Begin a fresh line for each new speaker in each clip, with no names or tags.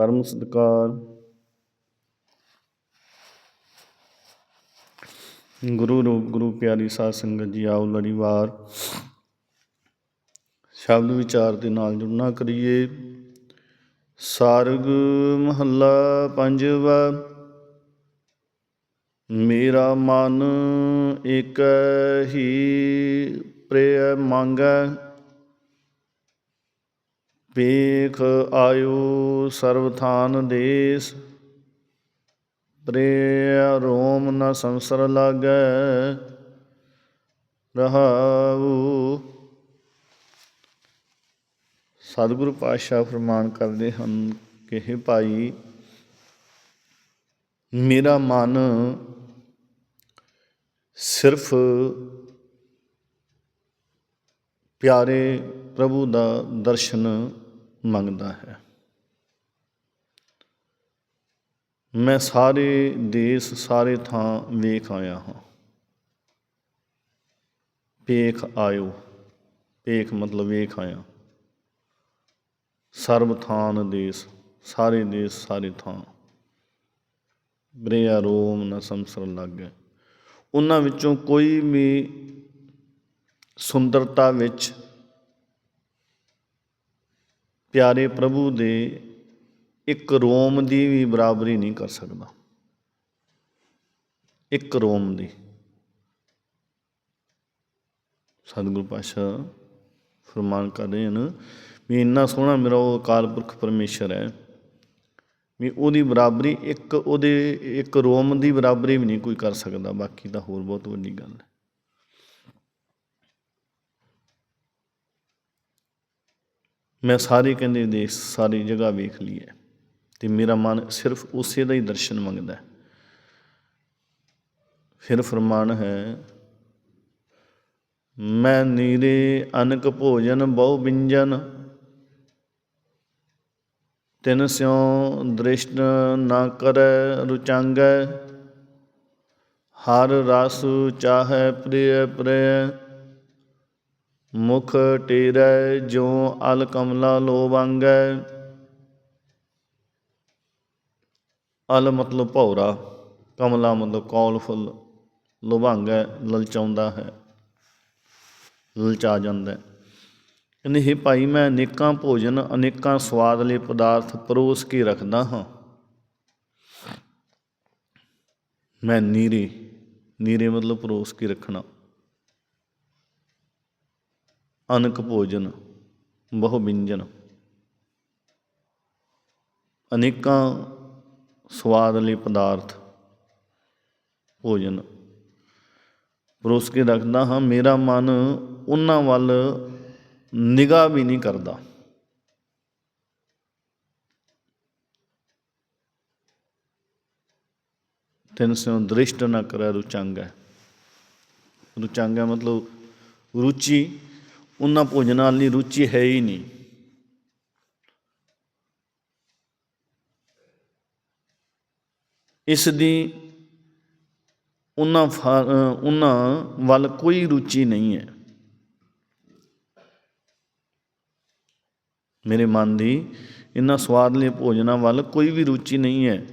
ਪਰਮ ਸਤਿਕਾਰ। ਗੁਰੂ ਰੂਪ, ਗੁਰੂ ਪਿਆਰੀ ਸਾਧ ਸੰਗਤ ਜੀ, ਆਓ ਲੜੀਵਾਰ। ਸ਼ਬਦ ਵਿਚਾਰ ਦੇ ਨਾਲ ਜੁੜਨਾ ਕਰੀਏ। ਸਾਰਗ ਮਹੱਲਾ ਪੰਜਵਾ। ਮੇਰਾ ਮਨ ਏਕ ਹੀ ਪ੍ਰਿਯ ਮੰਗੈ। ਵੇਖ ਆਯੂ ਸਰਬ ਥਾਨ ਦੇਸ। ਪ੍ਰਿਯ ਰੋਮ ਨ ਸੰਸਰ ਲਾਗੈ, ਰਹਾਉ। ਸਤਿਗੁਰੂ ਪਾਤਸ਼ਾਹ ਫਰਮਾਨ ਕਰਦੇ ਹਨ ਕਿ हे ਭਾਈ, ਮੇਰਾ ਮਨ ਸਿਰਫ ਪਿਆਰੇ ਪ੍ਰਭੂ ਦਾ ਦਰਸ਼ਨ ਮੰਗਦਾ ਹੈ। ਮੈਂ ਸਾਰੇ ਦੇਸ਼, ਸਾਰੇ ਥਾਂ ਵੇਖ ਆਇਆ ਹਾਂ। ਵੇਖ ਆਇਓ ਵੇਖ ਮਤਲਬ ਵੇਖ ਆਇਆ। ਸਰਬ ਥਾਨ ਦੇਸ਼, ਸਾਰੇ ਦੇਸ਼, ਸਾਰੇ ਥਾਂ। ਬ੍ਰਿਆ ਰੋਮ ਨ ਸੰਸਰ ਲੱਗੇ। ਉਹਨਾਂ ਵਿੱਚੋਂ ਕੋਈ ਵੀ ਸੁੰਦਰਤਾ ਵਿੱਚ ਪਿਆਰੇ ਪ੍ਰਭੂ ਦੇ ਇੱਕ ਰੋਮ ਦੀ ਵੀ ਬਰਾਬਰੀ ਨਹੀਂ ਕਰ ਸਕਦਾ। ਇੱਕ ਰੋਮ ਦੀ। ਸਤਿਗੁਰੂ ਪਾਤਸ਼ਾਹ ਫਰਮਾਨ ਕਰ ਰਹੇ ਹਨ ਵੀ ਇੰਨਾ ਸੋਹਣਾ ਮੇਰਾ ਉਹ ਅਕਾਲ ਪੁਰਖ ਪਰਮੇਸ਼ਰ ਹੈ ਵੀ ਉਹਦੀ ਬਰਾਬਰੀ ਇੱਕ ਉਹਦੇ ਇੱਕ ਰੋਮ ਦੀ ਬਰਾਬਰੀ ਵੀ ਨਹੀਂ ਕੋਈ ਕਰ ਸਕਦਾ, ਬਾਕੀ ਤਾਂ ਹੋਰ ਬਹੁਤ ਵੱਡੀ ਗੱਲ ਹੈ। ਮੈਂ ਸਾਰੇ ਕਹਿੰਦੇ ਦੇਸ਼ ਸਾਰੀ ਜਗ੍ਹਾ ਵੇਖ ਲਈ ਹੈ। ਤੇ ਮੇਰਾ ਮਨ ਸਿਰਫ ਉਸੇ ਦਾ ਹੀ ਦਰਸ਼ਨ ਮੰਗਦਾ ਹੈ। ਫਿਰ ਫਰਮਾਨ ਹੈ, ਮੈਂ ਨੀਰੇ ਅਨਕ ਭੋਜਨ ਬਹੁ ਬਿੰਜਨ, ਤਿਨ ਸਿਉ ਦ੍ਰਿਸ਼ਟ ਨਾ ਕਰੈ ਰੁਚੰਗੈ, ਹਰ ਰਸ ਚਾਹੈ ਪ੍ਰਿਯ ਪ੍ਰਿਯ ਮੁਖ ਟੇਰੈ ਜੋ ਅਲ ਕਮਲਾ ਲੋਬੰਗੈ ਅਲ ਮਤਲਬ ਭੌਰਾ, ਕਮਲਾ ਮਤਲਬ ਕੌਲ ਫੁੱਲ ਲੋਭੰਗੈ ਲਲਚਾਉਂਦਾ ਹੈ, ਲਲਚਾ ਜਾਂਦਾ ਕਹਿੰਦੇ हे ਭਾਈ, ਮੈਂ ਅਨੇਕਾਂ ਭੋਜਨ, ਅਨੇਕਾਂ ਸਵਾਦਲੇ ਪਦਾਰਥ ਪਰੋਸ ਕੇ ਰੱਖਦਾ ਹਾਂ। ਮੈਂ ਨੀਰੇ ਨੀਰੇ ਮਤਲਬ ਪਰੋਸ ਕੇ ਰੱਖਣਾ। ਅਨਕ ਭੋਜਨ, ਬਹੁ ਬਿੰਜਨ ਅਨੇਕਾਂ ਸਵਾਦਲੇ ਪਦਾਰਥ, ਭੋਜਨ। ਪਰੋਸ ਕੇ ਰੱਖਦਾ ਹਾਂ, ਮੇਰਾ ਮਨ ਉਹਨਾਂ ਵੱਲ ਨਿਗਾਹ ਵੀ ਨਹੀਂ ਕਰਦਾ। ਤਿੰਨ ਸਿਉ ਦ੍ਰਿਸ਼ਟ ਨਾ ਕਰੈ ਰੁਚੰਗ। ਹੈ ਮਤਲਬ ਰੁਚੀ ਉਹਨਾਂ ਭੋਜਨਾਂ ਵਾਲੀ ਰੁਚੀ ਹੈ ਹੀ ਨਹੀਂ। ਇਸ ਦੀ ਉਹਨਾਂ ਫਾ- ਉਹਨਾਂ ਵੱਲ ਕੋਈ ਰੁਚੀ ਨਹੀਂ ਹੈ। ਮੇਰੇ ਮਨ ਦੀ ਇਹਨਾਂ ਸਵਾਦਲੇ ਭੋਜਨਾਂ ਵੱਲ ਕੋਈ ਵੀ ਰੁਚੀ ਨਹੀਂ ਹੈ।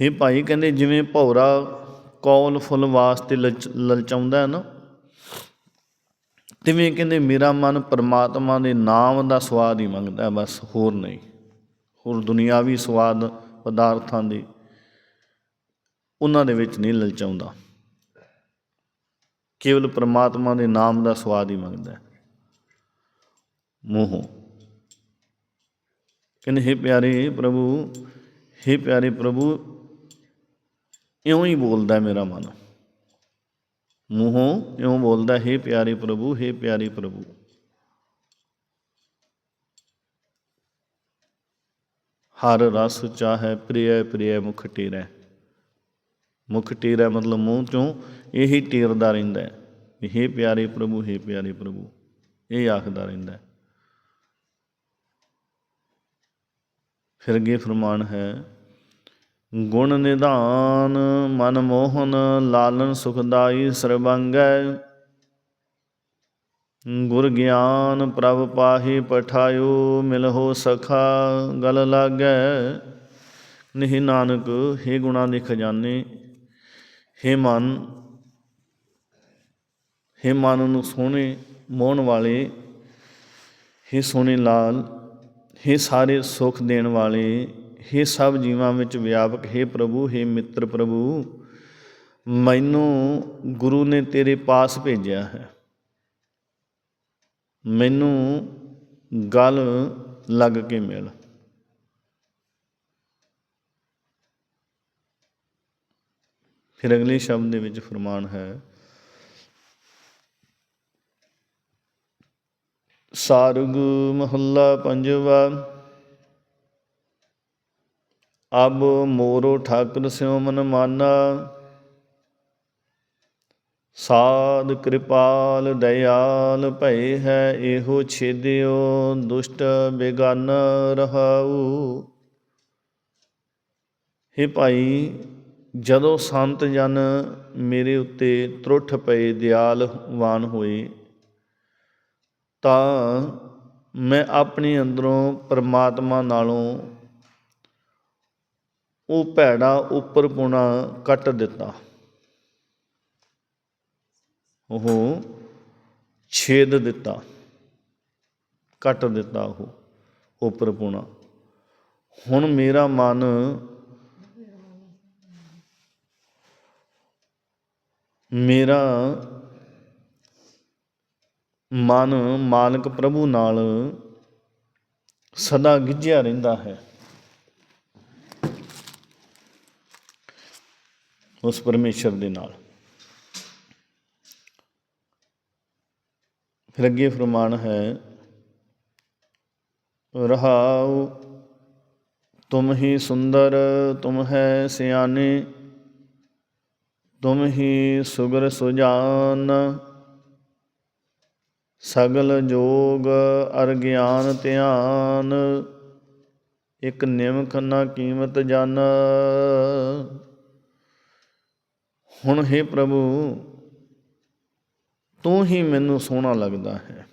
ਇਹ ਭਾਈ, ਕਹਿੰਦੇ ਜਿਵੇਂ ਭੌਰਾ ਕੌਲ ਫੁੱਲ ਵਾਸਤੇ ਲਲਚ- ਲਲਚਾਉਂਦਾ ਹੈ ਨਾ ਤਿਵੇਂ ਕਹਿੰਦੇ ਮੇਰਾ ਮਨ ਪਰਮਾਤਮਾ ਦੇ ਨਾਮ ਦਾ ਸਵਾਦ ਹੀ ਮੰਗਦਾ, ਬਸ ਹੋਰ ਨਹੀਂ। ਹੋਰ ਦੁਨਿਆਵੀ ਸਵਾਦ ਪਦਾਰਥਾਂ ਦੇ ਉਹਨਾਂ ਦੇ ਵਿੱਚ ਨਹੀਂ ਲਲਚਾਉਂਦਾ। ਕੇਵਲ ਪਰਮਾਤਮਾ ਦੇ ਨਾਮ ਦਾ ਸਵਾਦ ਹੀ ਮੰਗਦਾ ਹੈ। ਮੋਹ। ਕਹਿੰਦੇ हे ਪਿਆਰੇ ਪ੍ਰਭੂ हे ਪਿਆਰੇ ਪ੍ਰਭੂ, ਇਉਂ ਹੀ ਬੋਲਦਾ ਮੇਰਾ ਮਨ। ਮੂੰਹੋਂ ਇਉਂ ਬੋਲਦਾ, ਹੈ ਪਿਆਰੇ ਪ੍ਰਭੂ, ਹੈ ਪਿਆਰੇ ਪ੍ਰਭੂ। ਹਰ ਰਸ ਚਾਹੈ, ਪ੍ਰਿਯ ਪ੍ਰਿਯ ਮੁਖ ਟੇਰੈ। ਮੁਖ ਟੇਰੈ ਮਤਲਬ ਮੂੰਹ ਚੋਂ, ਇਹੀ ਟੇਰਦਾ ਰਹਿੰਦਾ ਹੈ ਇਹ ਪਿਆਰੇ ਪ੍ਰਭੂ, ਹੈ ਪਿਆਰੇ ਪ੍ਰਭੂ। ਇਹ ਆਖਦਾ ਰਹਿੰਦਾ ਫਿਰ ਅੱਗੇ ਫਰਮਾਨ ਹੈ ਗੁਣ ਨਿਧਾਨ, ਮਨ ਮੋਹਨ, ਲਾਲਨ ਸੁਖਦਾਈ ਸਰਬੰਗੈ। ਗੁਰ ਗਿਆਨ ਪ੍ਰਭ ਪਾਹੀ ਪਠਾਇਓ ਮਿਲਹੁ ਸਖਾ, ਗਲ ਲਾਗੈ। ਨਿਹ ਨਾਨਕ, ਹੇ ਗੁਣਾ ਦੇ ਖਜ਼ਾਨੇ, ਹੇ ਮਨ ਹੇ ਮਨ ਨੂੰ ਸੋਹਣੇ ਮੋਹਣ ਵਾਲੇ, ਹੇ ਸੋਹਣੇ ਲਾਲ, ਹੇ ਸਾਰੇ ਸੁਖ ਦੇਣ ਵਾਲੇ हे ਸਭ ਜੀਵਾਂ ਵਿੱਚ ਵਿਆਪਕ हे ਪ੍ਰਭੂ हे ਮਿੱਤਰ ਪ੍ਰਭੂ ਮੈਨੂੰ ਗੁਰੂ ਨੇ ਤੇਰੇ ਪਾਸ ਭੇਜਿਆ ਹੈ ਮੈਨੂੰ ਗਲ ਲੱਗ ਕੇ ਮਿਲ ਫਿਰ ਅਗਲੇ ਸ਼ਬਦ ਦੇ ਵਿੱਚ ਫਰਮਾਨ ਹੈ ਸਾਰਗ ਮਹੱਲਾ ਪੰਜਵਾ ਅਬ ਮੋਰੋ ਠਾਕੁਰ ਸਿਉ ਮਨ ਮਾਨਾ। ਸਾਧ ਕਿਰਪਾਲ ਦਇਆਲ ਭਏ ਹੈ ਇਹੋ ਛੇਦਿਓ ਦੁਸ਼ਟ ਬੇਗਾਨ ਰਹਾਉ। ਹੇ ਭਾਈ, ਜਦੋਂ ਸੰਤ ਜਨ ਮੇਰੇ ਉੱਤੇ ਤਰੁੱਠ ਪਏ ਦਿਆਲਵਾਨ ਹੋਏ, ਤਾਂ ਮੈਂ ਆਪਣੇ ਅੰਦਰੋਂ ਪਰਮਾਤਮਾ ਨਾਲੋਂ ਉਹ ਭੈੜਾ ਉੱਪਰ ਪੁਣਾ ਕੱਟ ਦਿੱਤਾ। ਉਹ ਛੇਦ ਦਿੱਤਾ। ਕੱਟ ਦਿੱਤਾ ਉਹ ਉੱਪਰ ਪੁਣਾ। ਹੁਣ ਮੇਰਾ ਮਨ ਮੇਰਾ ਮਨ ਮਾਲਕ ਪ੍ਰਭੂ ਨਾਲ ਸਦਾ ਗਿੱਝਿਆ ਰਹਿੰਦਾ ਹੈ। ਉਸ ਪਰਮੇਸ਼ਰ ਦੇ ਨਾਲ। ਫਿਰ ਅੱਗੇ ਫਰਮਾਨ ਹੈ, ਰਹਾਉ, ਤੁਮ ਹੀ ਸੁੰਦਰ, ਤੁਮ ਹੈ ਸਿਆਣੇ, ਤੁਮ ਹੀ ਸੁਗਰ ਸੁਜਾਨ, ਸਗਲ ਜੋਗ ਅਰ ਗਿਆਨ ਧਿਆਨ, ਇਕ ਨਿਮਕ ਨਾ ਕੀਮਤ ਜਾਣ ਹੁਣ ਹੈ ਪ੍ਰਭੂ, ਤੂੰ ਹੀ ਮੈਨੂੰ ਸੋਹਣਾ ਲੱਗਦਾ ਹੈ।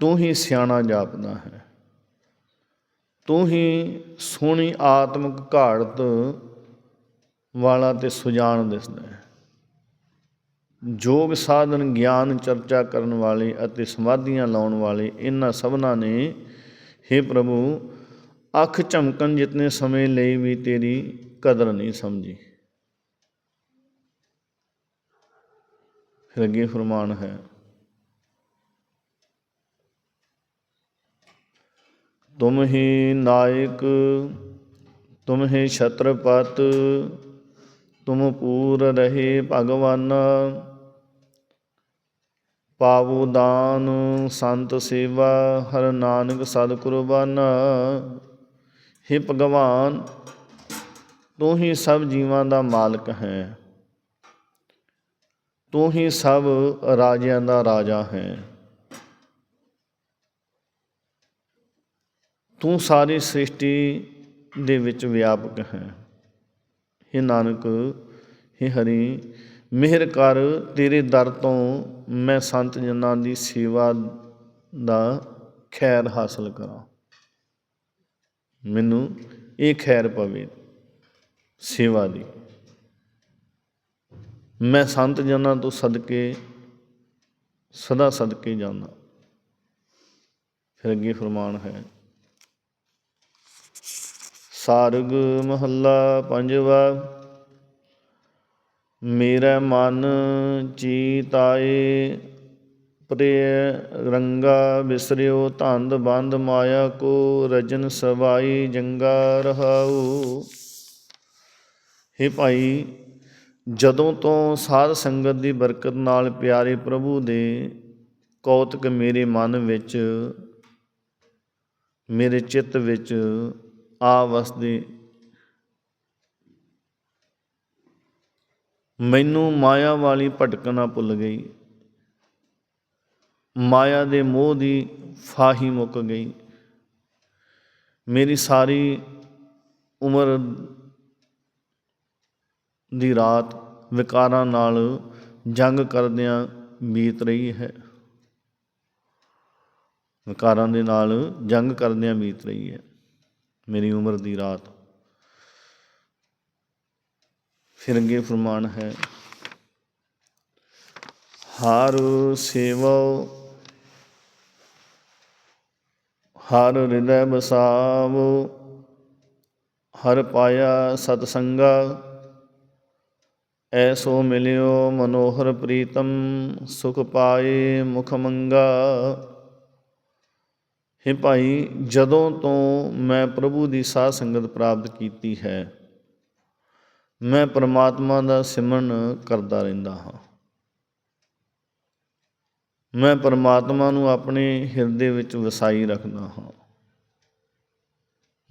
ਤੂੰ ਹੀ ਸਿਆਣਾ ਜਾਪਦਾ ਹੈ। ਤੂੰ ਹੀ ਸੋਹਣੀ ਆਤਮਿਕ ਘਾੜਤ ਵਾਲਾ ਤੇ ਸੁਜਾਨ ਦਿਸਦਾ ਹੈ। ਜੋਗ ਸਾਧਨ ਗਿਆਨ ਚਰਚਾ ਕਰਨ ਵਾਲੇ ਅਤੇ ਸਮਾਧੀਆਂ ਲਾਉਣ ਵਾਲੇ ਇਹਨਾਂ ਸਭਨਾਂ ਨੇ हे ਪ੍ਰਭੂ, ਅੱਖ ਝਮਕਣ ਜਿਤਨੇ ਸਮੇਂ ਲਈ ਵੀ ਤੇਰੀ ਕਦਰ ਨਹੀਂ ਸਮਝੀ। ਫਿਰ ਅੱਗੇ ਫਰਮਾਨ ਹੈ, ਤੁਮ ਹੀ ਨਾਇਕ, ਤੁਮ ਹੀ ਛਤਰਪਤ, ਤੁਮ ਪੂਰ ਰਹੇ ਭਗਵਾਨ। ਪਾਵੋ ਦਾਨ ਸੰਤ ਸੇਵਾ, ਹਰ ਨਾਨਕ ਸਦ ਕੁਰਬਾਨ। हे ਭਗਵਾਨ ਤੂੰ ਹੀ ਸਭ ਜੀਵਾਂ ਦਾ ਮਾਲਕ ਹੈ। ਤੂੰ ਹੀ ਸਭ ਰਾਜਿਆਂ ਦਾ ਰਾਜਾ ਹੈ। ਤੂੰ ਸਾਰੀ ਸ੍ਰਿਸ਼ਟੀ ਦੇ ਵਿੱਚ ਵਿਆਪਕ ਹੈ। हे ਨਾਨਕ हे ਹਰੀ, ਮਿਹਰ ਕਰ, ਤੇਰੇ ਦਰ ਤੋਂ ਮੈਂ ਸੰਤ ਜਨਾਂ ਦੀ ਸੇਵਾ ਦਾ ਖੈਰ ਹਾਸਲ ਕਰਾਂ। ਮੈਨੂੰ ਇਹ ਖੈਰ ਪਵੇ। ਸੇਵਾ ਦੀ। ਮੈਂ ਸੰਤ ਜਨਾਂ ਤੋਂ ਸਦਕੇ, ਸਦਾ ਸਦਕੇ ਜਾਂਦਾ। ਫਿਰ ਅੱਗੇ ਫਰਮਾਨ ਹੈ, ਸਾਰਗ ਮਹੱਲਾ ਪੰਜਵਾ, ਮੇਰਾ ਮਨ ਚੀਤਾਏ ਪ੍ਰੇ ਰੰਗਾ ਬਿਸਰਿਓ, ਧੰਦ ਬੰਦ ਮਾਇਆ ਕੋ ਰਜਨ ਸਵਾਈ ਜੰਗਾ ਰਹਾਉ। ਹੇ ਭਾਈ, ਜਦੋਂ ਤੋਂ ਸਾਧ ਸੰਗਤ ਦੀ ਬਰਕਤ ਨਾਲ ਪਿਆਰੇ ਪ੍ਰਭੂ ਦੇ ਕੌਤਕ ਮੇਰੇ ਮਨ ਵਿੱਚ, ਮੇਰੇ ਚਿੱਤ ਵਿੱਚ ਆ ਵਸਦੇ, ਮੈਨੂੰ ਮਾਇਆ ਵਾਲੀ ਭਟਕਣਾ ਭੁੱਲ ਗਈ। ਮਾਇਆ ਦੇ ਮੋਹ ਦੀ ਫਾਹੀ ਮੁੱਕ ਗਈ। ਮੇਰੀ ਸਾਰੀ ਉਮਰ ਦੀ ਰਾਤ ਵਿਕਾਰਾਂ ਨਾਲ ਜੰਗ ਕਰਦਿਆਂ ਬੀਤ ਰਹੀ ਹੈ। ਵਿਕਾਰਾਂ ਦੇ ਨਾਲ ਜੰਗ ਕਰਦਿਆਂ ਬੀਤ ਰਹੀ ਹੈ। ਮੇਰੀ ਉਮਰ ਦੀ ਰਾਤ। ਫਿਰ ਅੱਗੇ ਫਰਮਾਨ ਹੈ। ਹਰ ਸੇਵੋ, ਹਰ ਹਿਰਦੈ ਬਸਾਵੋ, ਹਰ ਪਾਇਆ ਸਤ ਸੰਗਾ ਐਸੋ ਮਿਲਿਓ ਮਨੋਹਰ ਪ੍ਰੀਤਮ, ਸੁਖ ਪਾਏ ਮੁਖ ਮੰਗਾ। ਹੇ ਭਾਈ, ਜਦੋਂ ਤੋਂ ਮੈਂ ਪ੍ਰਭੂ ਦੀ ਸਾਧ ਸੰਗਤ ਪ੍ਰਾਪਤ ਕੀਤੀ ਹੈ, ਮੈਂ ਪਰਮਾਤਮਾ ਦਾ ਸਿਮਰਨ ਕਰਦਾ ਰਹਿੰਦਾ ਹਾਂ। ਮੈਂ ਪਰਮਾਤਮਾ ਨੂੰ ਆਪਣੇ ਹਿਰਦੇ ਵਿੱਚ ਵਸਾਈ ਰੱਖਦਾ ਹਾਂ।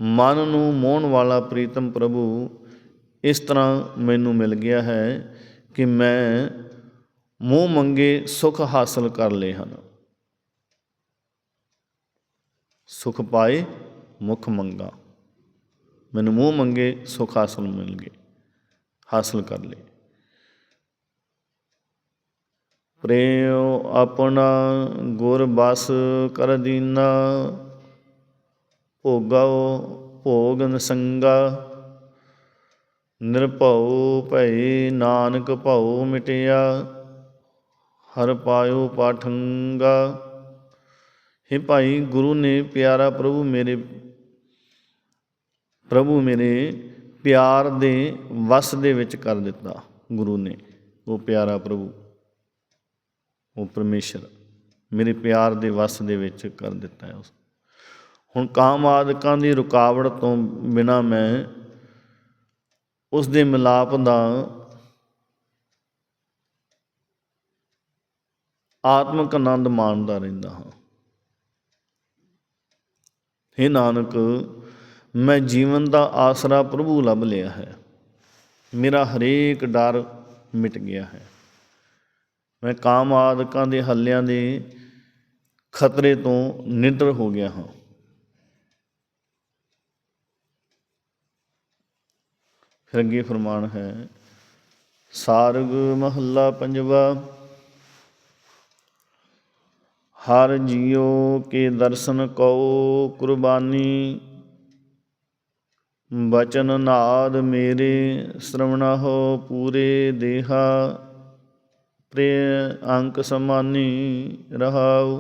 ਮਨ ਨੂੰ ਮੋਹਣ ਵਾਲਾ ਪ੍ਰੀਤਮ ਪ੍ਰਭੂ ਇਸ ਤਰ੍ਹਾਂ ਮੈਨੂੰ ਮਿਲ ਗਿਆ ਹੈ ਕਿ ਮੈਂ ਮੂੰਹ ਮੰਗੇ ਸੁਖ ਹਾਸਲ ਕਰ ਲਏ ਹਨ। ਸੁਖ ਪਾਏ, ਮੁਖ ਮੰਗਾ। ਮੈਨੂੰ ਮੂੰਹ ਮੰਗੇ, ਸੁਖ ਹਾਸਲ ਮਿਲ ਗਏ, ਹਾਸਲ ਕਰ ਲਏ। ਪ੍ਰੇਮ ਆਪਣਾ ਗੁਰ ਬਸ ਕਰ ਦੀਨਾ, ਭੋਗਾਓ ਭੋਗਨ ਸੰਗਾ ਨਿਰਭਉ ਭਈ ਨਾਨਕ ਭਉ ਮਿਟਿਆ, ਹਰ ਪਾਇਓ ਪਾਠੰਗਾ। हे ਭਾਈ, ਗੁਰੂ ਨੇ ਪਿਆਰਾ ਪ੍ਰਭੂ ਮੇਰੇ ਪ੍ਰਭੂ ਮੇਰੇ ਪਿਆਰ ਦੇ ਵਸ ਦੇ ਵਿੱਚ ਕਰ ਦਿੱਤਾ ਗੁਰੂ ਨੇ, ਉਹ ਪਿਆਰਾ ਪ੍ਰਭੂ। ਉਹ ਪਰਮੇਸ਼ਰ ਮੇਰੇ ਪਿਆਰ ਦੇ ਵਸ ਦੇ ਵਿੱਚ ਕਰ ਦਿੱਤਾ ਹੈ ਉਸ। ਹੁਣ ਕਾਮ ਆਦਿਕਾਂ ਦੀ ਰੁਕਾਵਟ ਤੋਂ ਬਿਨਾ ਮੈਂ ਉਸ ਦੇ ਮਿਲਾਪ ਦਾ ਆਤਮਿਕ ਆਨੰਦ ਮਾਣਦਾ ਰਹਿੰਦਾ ਹਾਂ। हे ਨਾਨਕ, ਮੈਂ ਜੀਵਨ ਦਾ ਆਸਰਾ ਪ੍ਰਭੂ ਲੱਭ ਲਿਆ ਹੈ। ਮੇਰਾ ਹਰੇਕ ਡਰ ਮਿਟ ਗਿਆ ਹੈ। ਮੈਂ ਕਾਮ ਆਦਿਕਾਂ ਦੇ ਹੱਲਿਆਂ ਦੇ ਖਤਰੇ ਤੋਂ ਨਿਡਰ ਹੋ ਗਿਆ ਹਾਂ। ਫਿਰ ਫਰਮਾਨ ਹੈ। ਸਾਰਗ ਮਹੱਲਾ ਪੰਜਵਾ, ਹਰ ਜੀਉ ਕੇ ਦਰਸ਼ਨ ਕਉ ਕੁਰਬਾਨੀ, ਬਚਨ ਨਾਦ ਮੇਰੇ ਸ਼ਰਵਣਾ ਹੋ ਪੂਰੇ ਦੇਹਾ ਪ੍ਰੇ ਅੰਕ ਸਮਾਨੀ ਰਹਾਉ।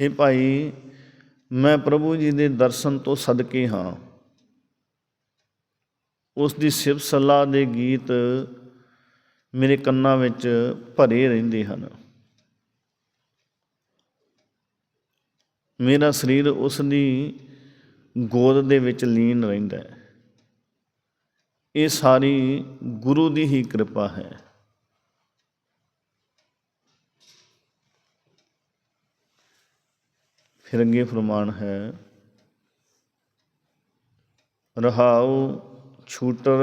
हे ਭਾਈ, ਮੈਂ ਪ੍ਰਭੂ ਜੀ ਦੇ ਦਰਸ਼ਨ ਤੋਂ ਸਦਕੇ ਹਾਂ। ਉਸ ਦੀ ਸਿਫਤ ਸਲਾਹ ਦੇ ਗੀਤ ਮੇਰੇ ਕੰਨਾਂ ਵਿੱਚ ਭਰੇ ਰਹਿੰਦੇ ਹਨ। ਮੇਰਾ ਸਰੀਰ ਉਸ ਦੀ ਗੋਦ ਦੇ ਵਿੱਚ ਲੀਨ ਰਹਿੰਦਾ ਹੈ। ਇਹ ਸਾਰੀ ਗੁਰੂ ਦੀ ਹੀ ਕਿਰਪਾ ਹੈ। ਫਿਰ ਅੱਗੇ ਫਰਮਾਨ ਹੈ, ਰਹਾਉ ਛੂਟਰ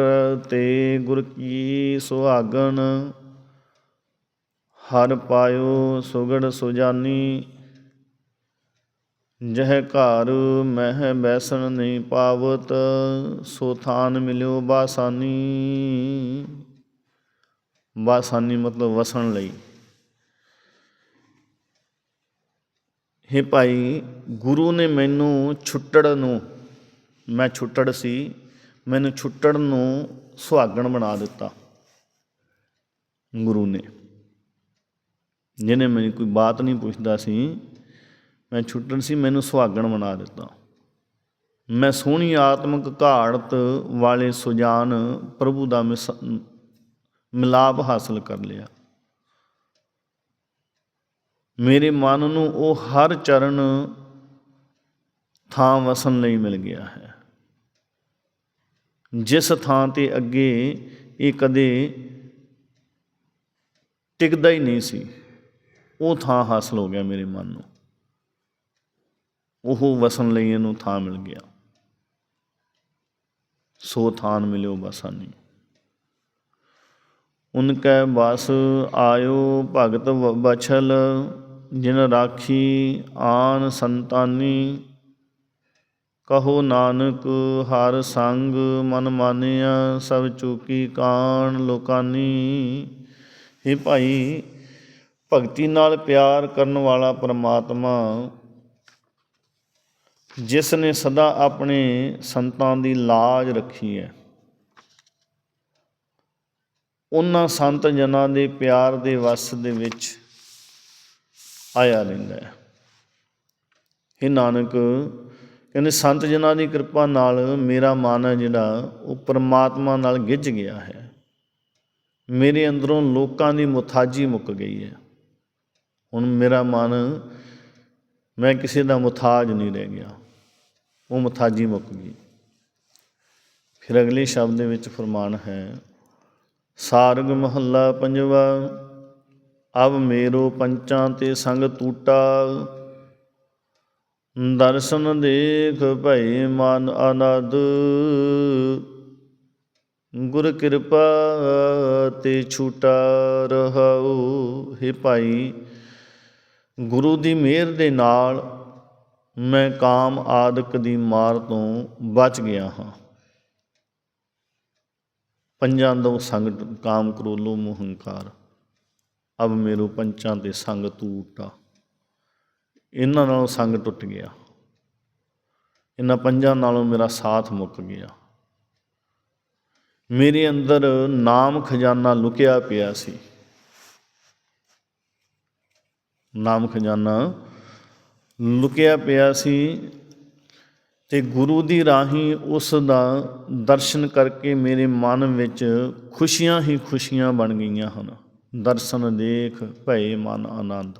ਤੇ ਗੁਰ ਕੀ ਸੁਹਾਗਣ, ਹਰ ਪਾਇਓ ਸੁਗੜ ਸੁਜਾਨੀ। ਜਹ ਘਰ ਮਹਿ ਬੈਸਣ ਨਹੀਂ ਪਾਵਤ, ਸੋ ਥਾਨ ਮਿਲਿਓ ਬਾਸਾਨੀ। ਬਾਸਾਨੀ ਮਤਲਬ ਵਸਣ ਲਈ। ਹੇ ਭਾਈ, ਗੁਰੂ ਨੇ ਮੈਨੂੰ ਛੁੱਟੜ ਨੂੰ, ਮੈਂ ਛੁੱਟੜ ਸੀ ਮੈਨੂੰ ਛੁੱਟਣ ਨੂੰ ਸੁਹਾਗਣ ਬਣਾ ਦਿੱਤਾ ਗੁਰੂ ਨੇ। ਜਿਹਨੇ ਮੈਨੂੰ ਕੋਈ ਬਾਤ ਨਹੀਂ ਪੁੱਛਦਾ ਸੀ, ਮੈਂ ਛੁੱਟਣ ਸੀ, ਮੈਨੂੰ ਸੁਹਾਗਣ ਬਣਾ ਦਿੱਤਾ। ਮੈਂ ਸੋਹਣੀ ਆਤਮਿਕ ਘਾੜਤ ਵਾਲੇ ਸੁਜਾਨ ਪ੍ਰਭੂ ਦਾ ਮਿਸ- ਮਿਲਾਪ ਹਾਸਲ ਕਰ ਲਿਆ। ਮੇਰੇ ਮਨ ਨੂੰ ਉਹ ਹਰ ਚਰਨ ਥਾਂ ਵਸਣ ਲਈ ਮਿਲ ਗਿਆ ਹੈ। ਜਿਸ ਥਾਂ ਤੇ ਅੱਗੇ ਇਹ ਕਦੇ ਟਿਕਦਾ ਹੀ ਨਹੀਂ ਸੀ, ਉਹ ਥਾਂ ਹਾਸਲ ਹੋ ਗਿਆ ਮੇਰੇ ਮਨ ਨੂੰ। ਉਹ ਵਸਣ ਲਈ ਇਹਨੂੰ ਥਾਂ ਮਿਲ ਗਿਆ। ਸੋ ਥਾਨ ਮਿਲਿਓ ਬਸਾਨੀ। ਉਨਕੈ ਬਸ ਆਇਓ ਭਗਤ ਵ- ਬਛਲ ਜਿਨ ਰਾਖੀ ਆਨ ਸੰਤਾਨੀ ਕਹੋ ਨਾਨਕ, ਹਰ ਸੰਗ ਮਨ ਮਾਨਿਆ, ਸਭ ਚੂਕੀ ਕਾਣ ਲੋਕਾਨੀ। ਇਹ ਭਾਈ, ਭਗਤੀ ਨਾਲ ਪਿਆਰ ਕਰਨ ਵਾਲਾ ਪਰਮਾਤਮਾ, ਜਿਸ ਨੇ ਸਦਾ ਆਪਣੇ ਸੰਤਾਂ ਦੀ ਲਾਜ ਰੱਖੀ ਹੈ। ਉਹਨਾਂ ਸੰਤ ਜਨਾਂ ਦੇ ਪਿਆਰ ਦੇ ਵਸ ਦੇ ਵਿੱਚ ਆਇਆ ਰਹਿੰਦਾ ਹੈ। ਇਹ ਨਾਨਕ ਕਹਿੰਦੇ, ਸੰਤ ਜਨਾਂ ਦੀ ਕਿਰਪਾ ਨਾਲ ਮੇਰਾ ਮਨ ਹੈ ਜਿਹੜਾ, ਉਹ ਪਰਮਾਤਮਾ ਨਾਲ ਗਿੱਜ ਗਿਆ ਹੈ। ਮੇਰੇ ਅੰਦਰੋਂ ਲੋਕਾਂ ਦੀ ਮੁਥਾਜੀ ਮੁੱਕ ਗਈ ਹੈ। ਹੁਣ ਮੇਰਾ ਮਨ, ਮੈਂ ਕਿਸੇ ਦਾ ਮੁਥਾਜ ਨਹੀਂ ਰਹਿ ਗਿਆ। ਉਹ ਮੁਥਾਜੀ ਮੁੱਕ ਗਈ। ਫਿਰ ਅਗਲੇ ਸ਼ਬਦ ਦੇ ਵਿੱਚ ਫਰਮਾਨ ਹੈ, ਸਾਰਗ ਮਹੱਲਾ ਪੰਜਵਾ, ਅਬ ਮੇਰੋ ਪੰਚਾਂ ਤੇ ਸੰਗ ਟੂਟਾ ਦਰਸ਼ਨ ਦੇਖ ਭਈ ਮਨ ਆਨੰਦ ਗੁਰ ਕਿਰਪਾ ਤੇ ਛੂਟਾ ਰਹਾਉ, ਹੈ ਭਾਈ, ਗੁਰੂ ਦੀ ਮਿਹਰ ਦੇ ਨਾਲ ਮੈਂ ਕਾਮ ਆਦਿਕ ਦੀ ਮਾਰ ਤੋਂ ਬਚ ਗਿਆ ਹਾਂ। ਪੰਜਾਂ ਦੋ ਸੰਗ ਕਾਮ ਕ੍ਰੋਲੋ ਮੋਹ ਹੰਕਾਰ ਅਬ ਮੇਰੋ ਪੰਚਾਂ ਤੇ ਸੰਗ ਟੂਟਾ ਇਹਨਾਂ ਨਾਲੋਂ ਸੰਗ ਟੁੱਟ ਗਿਆ। ਇਹਨਾਂ ਪੰਜਾਂ ਨਾਲੋਂ ਮੇਰਾ ਸਾਥ ਮੁੱਕ ਗਿਆ। ਮੇਰੇ ਅੰਦਰ ਨਾਮ ਖਜ਼ਾਨਾ ਲੁਕਿਆ ਪਿਆ ਸੀ। ਨਾਮ ਖਜ਼ਾਨਾ ਲੁਕਿਆ ਪਿਆ ਸੀ ਤੇ ਗੁਰੂ ਦੀ ਰਾਹੀਂ ਉਸ ਦਾ ਦਰਸ਼ਨ ਕਰਕੇ ਮੇਰੇ ਮਨ ਵਿੱਚ ਖੁਸ਼ੀਆਂ ਹੀ ਖੁਸ਼ੀਆਂ ਬਣ ਗਈਆਂ ਹਨ। ਦਰਸ਼ਨ ਦੇਖ ਭਏ ਮਨ ਆਨੰਦ।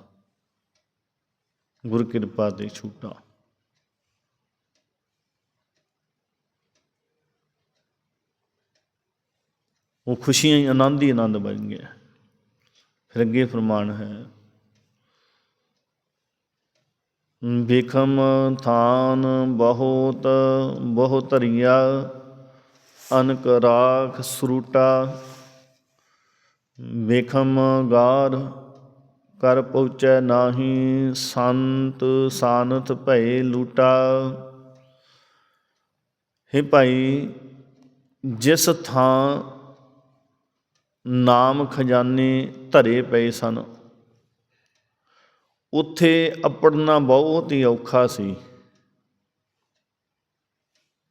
ਗੁਰ ਕਿਰਪਾ ਤੇ ਛੂਟਾ। ਉਹ ਖੁਸ਼ੀਆਂ ਹੀ ਆਨੰਦ ਹੀ ਆਨੰਦ ਬਣ ਗਿਆ ਫਿਰ ਅੱਗੇ ਫਰਮਾਨ ਹੈ, ਵੇਖਮ ਥਾਨ ਬਹੁਤ ਬਹੁਤ ਰਿਆ ਅਨਕ ਰਾਖ ਸਰੂਟਾ, ਵੇਖਮ ਗਾਰ ਕਰ ਪਹੁੰਚੈ ਨਾਹੀ, ਸੰਤ ਸਾਨਤ ਭਏ ਲੂਟਾ। ਹੈ ਭਾਈ, ਜਿਸ ਥਾਂ ਨਾਮ ਖਜ਼ਾਨੇ ਧਰੇ ਪਏ ਸਨ, ਉੱਥੇ ਅਪੜਨਾ ਬਹੁਤ ਹੀ ਔਖਾ ਸੀ।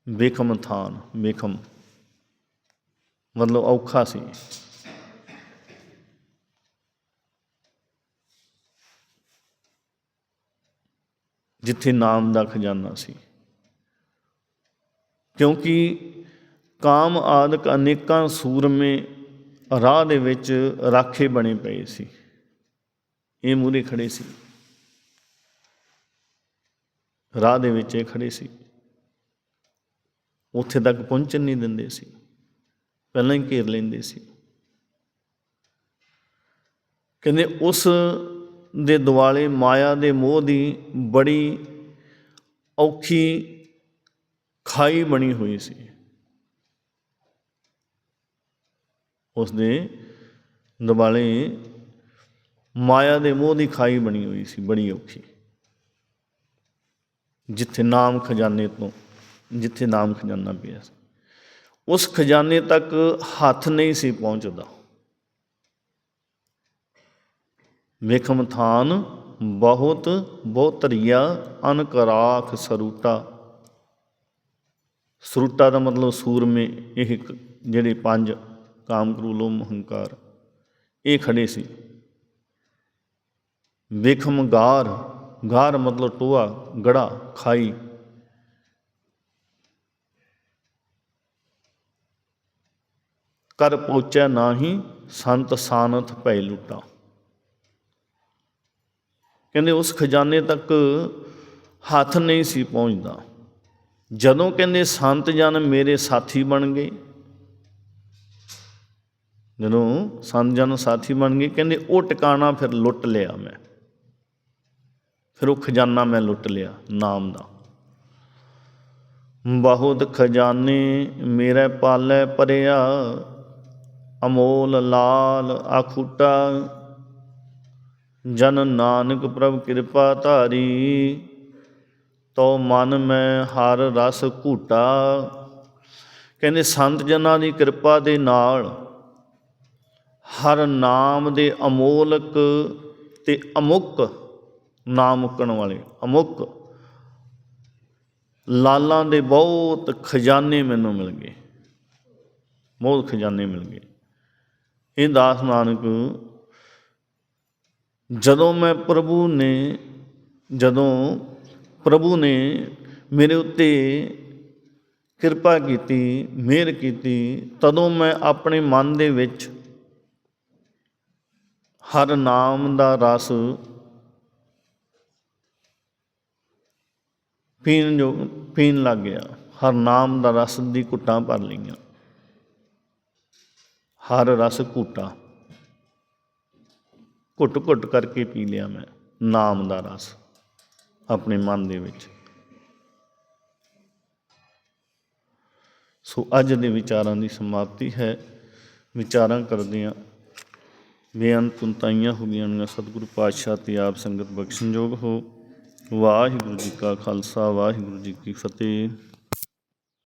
ਬੇਖਮ ਥਾਨ ਬੇਖਮ ਮਤਲਬ ਔਖਾ ਸੀ। ਜਿੱਥੇ ਨਾਮ ਦਾ ਖਜ਼ਾਨਾ ਸੀ। ਕਿਉਂਕਿ ਕਾਮ ਆਦਿਕ ਅਨੇਕਾਂ ਸੂਰਮੇ ਰਾਹ ਦੇ ਵਿੱਚ ਰਾਖੇ ਬਣੇ ਪਏ ਸੀ। ਇਹ ਮੂਰੇ ਖੜੇ ਸੀ। ਰਾਹ ਦੇ ਵਿੱਚ ਇਹ ਖੜੇ ਸੀ। ਉੱਥੇ ਤੱਕ ਪਹੁੰਚਣ ਨਹੀਂ ਦਿੰਦੇ ਸੀ। ਪਹਿਲਾਂ ਹੀ ਘੇਰ ਲੈਂਦੇ ਸੀ। ਕਹਿੰਦੇ ਉਸ ਦੇ ਦੁਆਲੇ ਮਾਇਆ ਦੇ ਮੋਹ ਦੀ ਬੜੀ ਔਖੀ ਖਾਈ ਬਣੀ ਹੋਈ ਸੀ। ਉਸ ਦੇ ਦੁਆਲੇ ਮਾਇਆ ਦੇ ਮੋਹ ਦੀ ਖਾਈ ਬਣੀ ਹੋਈ ਸੀ, ਬੜੀ ਔਖੀ। ਜਿੱਥੇ ਨਾਮ ਖਜ਼ਾਨੇ ਤੋਂ, ਜਿੱਥੇ ਨਾਮ ਖਜ਼ਾਨਾ ਪਿਆ ਸੀ। ਉਸ ਖਜ਼ਾਨੇ ਤੱਕ ਹੱਥ ਨਹੀਂ ਸੀ ਪਹੁੰਚਦਾ। ਵੇਖਮ ਥਾਨ ਬਹੁਤ ਬਹੁਤਰੀਆ ਅਨਕਰਾਖ ਸਰੂਟਾ। ਸਰੂਟਾ ਦਾ ਮਤਲਬ ਸੂਰਮੇ, ਇਹ ਜਿਹੜੇ ਪੰਜ ਕਾਮ ਕਰੂ ਕ੍ਰੂਲੋਮ ਹੰਕਾਰ, ਇਹ ਖੜੇ ਸੀ। ਵੇਖਮ ਗਾਰ ਗਾਰ ਮਤਲਬ ਟੋਆ, ਗੜਾ, ਖਾਈ। ਕਰ ਪਹੁੰਚੈ ਨਾਹੀ ਸੰਤ ਸਾਨਤ ਭੈ ਲੁੱਟਾ। ਕਹਿੰਦੇ ਉਸ ਖਜ਼ਾਨੇ ਤੱਕ ਹੱਥ ਨਹੀਂ ਸੀ ਪਹੁੰਚਦਾ। ਜਦੋਂ ਕਹਿੰਦੇ ਸੰਤ ਜਨ ਮੇਰੇ ਸਾਥੀ ਬਣ ਗਏ। ਜਦੋਂ ਸੰਤ ਜਨ ਸਾਥੀ ਬਣ ਗਏ, ਕਹਿੰਦੇ ਉਹ ਟਿਕਾਣਾ ਫਿਰ ਲੁੱਟ ਲਿਆ ਮੈਂ। ਫਿਰ ਉਹ ਖਜ਼ਾਨਾ ਮੈਂ ਲੁੱਟ ਲਿਆ ਨਾਮ ਦਾ। ਬਹੁਤ ਖਜ਼ਾਨੇ ਮੇਰੇ ਪਾਲੇ ਪਰਿਆ ਅਮੋਲ ਲਾਲ ਆਖੂਟਾ ਜਨ ਨਾਨਕ ਪ੍ਰਭ ਕਿਰਪਾ ਧਾਰੀ ਤੋ ਮਨ ਮੈਂ ਹਰ ਰਸ ਘੂਟਾ। ਕਹਿੰਦੇ ਸੰਤ ਜਨਾਂ ਦੀ ਕਿਰਪਾ ਦੇ ਨਾਲ ਹਰ ਨਾਮ ਦੇ ਅਮੋਲਕ ਤੇ ਅਮੁੱਕ ਨਾਮ ਮੁੱਕਣ ਵਾਲੇ, ਅਮੁੱਕ ਲਾਲਾਂ ਦੇ ਬਹੁਤ ਖਜ਼ਾਨੇ ਮੈਨੂੰ ਮਿਲ ਗਏ, ਬਹੁਤ ਖਜ਼ਾਨੇ ਮਿਲ ਗਏ। ਇਹ ਦਾਸ ਨਾਨਕ ਜਦੋਂ ਮੈਂ ਪ੍ਰਭੂ ਨੇ, ਜਦੋਂ ਪ੍ਰਭੂ ਨੇ ਮੇਰੇ ਉੱਤੇ ਕਿਰਪਾ ਕੀਤੀ, ਮਿਹਰ ਕੀਤੀ, ਤਦੋਂ ਮੈਂ ਆਪਣੇ ਮਨ ਦੇ ਵਿੱਚ ਹਰ ਨਾਮ ਦਾ ਰਸ ਪੀਣ ਜੋ, ਪੀਣ ਲੱਗ ਗਿਆ। ਹਰ ਨਾਮ ਦਾ ਰਸ ਦੀ ਘੁੱਟਾਂ ਭਰ ਲਈਆਂ। ਹਰ ਰਸ ਘੁੱਟਾ। ਘੁੱਟ ਘੁੱਟ ਕਰਕੇ ਪੀ ਲਿਆ ਮੈਂ, ਨਾਮ ਦਾ ਰਸ, ਆਪਣੇ ਮਨ ਦੇ ਵਿੱਚ। ਸੋ ਅੱਜ ਦੇ ਵਿਚਾਰਾਂ ਦੀ ਸਮਾਪਤੀ ਹੈ। ਵਿਚਾਰਾਂ ਕਰਦਿਆਂ ਬੇਅੰਤ ਤੁੰਤਾਈਆਂ ਹੋ ਗਈਆਂ ਨੇ। ਸਤਿਗੁਰੂ ਪਾਤਸ਼ਾਹ ਤੇ ਆਪ ਸੰਗਤ ਬਖਸ਼ਣਯੋਗ ਹੋ। ਵਾਹਿਗੁਰੂ ਜੀ ਕਾ ਖਾਲਸਾ, ਵਾਹਿਗੁਰੂ ਜੀ ਕੀ ਫਤਿਹ।